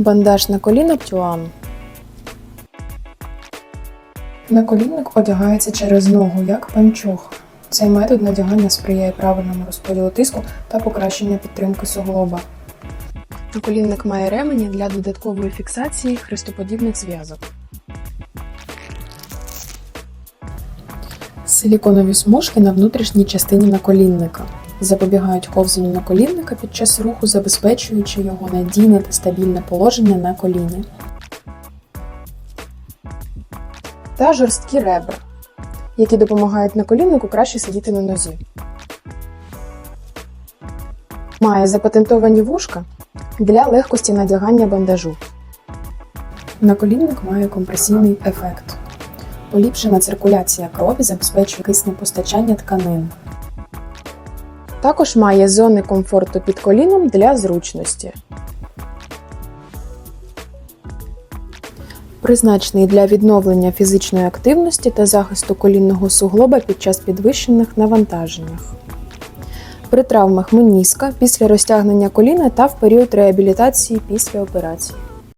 Бандаж на коліна Птюан. Наколінник одягається через ногу, як панчох. Цей метод надягання сприяє правильному розподілу тиску та покращенню підтримки суглоба. Наколінник має ремені для додаткової фіксації хрестоподібних зв'язок. Силіконові смужки на внутрішній частині наколінника запобігають ковзанню наколінника під час руху, забезпечуючи його надійне та стабільне положення на коліні. Та жорсткі ребра, які допомагають наколіннику краще сидіти на нозі. Має запатентовані вушка для легкості надягання бандажу. Наколінник має компресійний ефект. Поліпшена циркуляція крові забезпечує кисне постачання тканин. Також має зони комфорту під коліном для зручності. Призначений для відновлення фізичної активності та захисту колінного суглоба під час підвищених навантаженнях. При травмах меніска після розтягнення коліна та в період реабілітації після операції.